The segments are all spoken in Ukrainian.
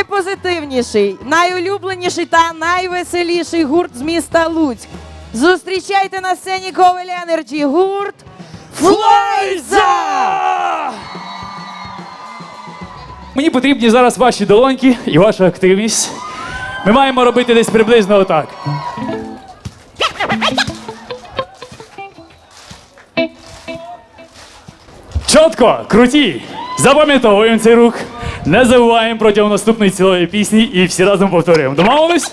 найпозитивніший, найулюбленіший та найвеселіший гурт з міста Луцьк. Зустрічайте на сцені Ковель Енерджі гурт Флойза! Мені потрібні зараз ваші долоньки і ваша активність. Ми маємо робити десь приблизно отак. Чітко, круті! Запам'ятовуємо цей рух. Не забуваємо протягом наступної цілої пісні і всі разом повторюємо. Домовились?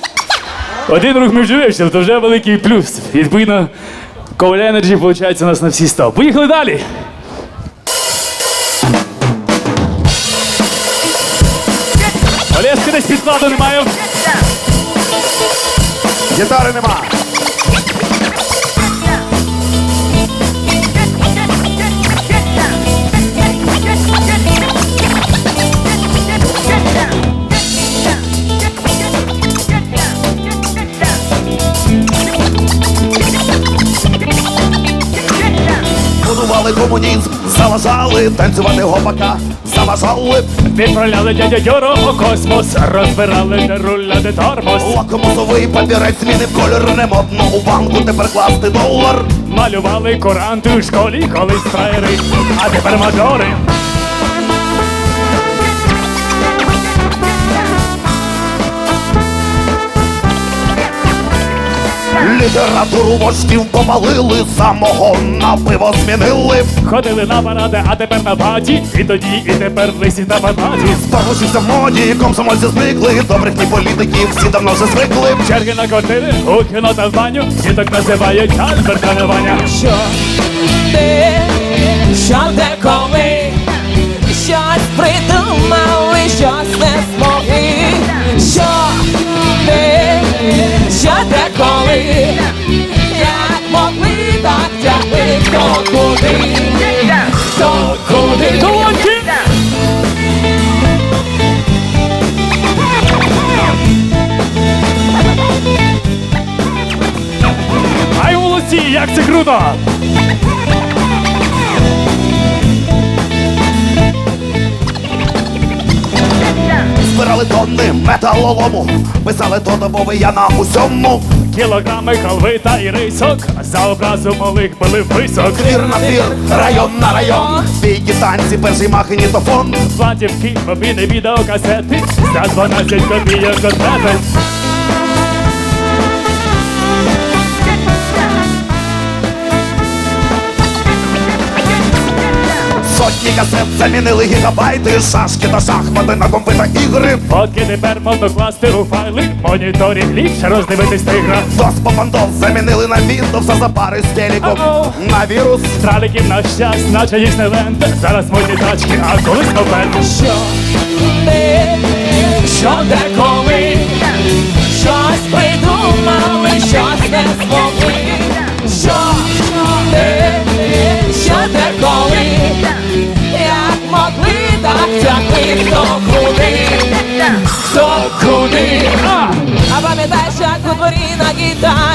Один рух ми вже вивчили, то вже великий плюс. Відповідно, Коваль Energy виходить у нас на всі 100. Поїхали далі! Олешки десь підкладу немає. Гітари нема. Будували комунізм, заважали танцювати гопака, заважали Відправляли дядя Дьоро у космос, розбирали де руля, де тормоз. лакомусовий папірець змінив кольор не модно у банку тепер класти долар. Малювали куранти у школі, колись фраєри, а тепер мажори. Літературу вождів попалили, самого на пиво змінили. Ходили на паради, а тепер на паті. І тоді, і тепер лисі на панаті. Порушився в моді, комсомольці зникли, добрих ні політиків всі давно вже звикли. Черги на квартири, у кіно та в баню. Діток називають Альберта не Що ти, що де як могли, так тягли, хто куди, хто куди. Долоньки! Ай, молодці, як це круто! Збирали тонни металолому, писали тодобови я на усьому. Кілограми халви та і рисок, за образу малих били висок. Твір на твір, район на район. Бійкі танці, перший магнітофон. Платівки, мобіни, відеокасети, за 12 копійок котлети. Сотні касет замінили гігабайти, шашки та шахмати на компита ігри. Фотки тепер можна класти у файли, моніторів ліпше роздивитись тигра. Дос попандос замінили на Windows, за пари з телеком. Ау. На вірус. Траліків наш час, наче Діснейленд, зараз модні тачки, а колись мопед. Що ти, що де коли, щось придумали, щось не змогли.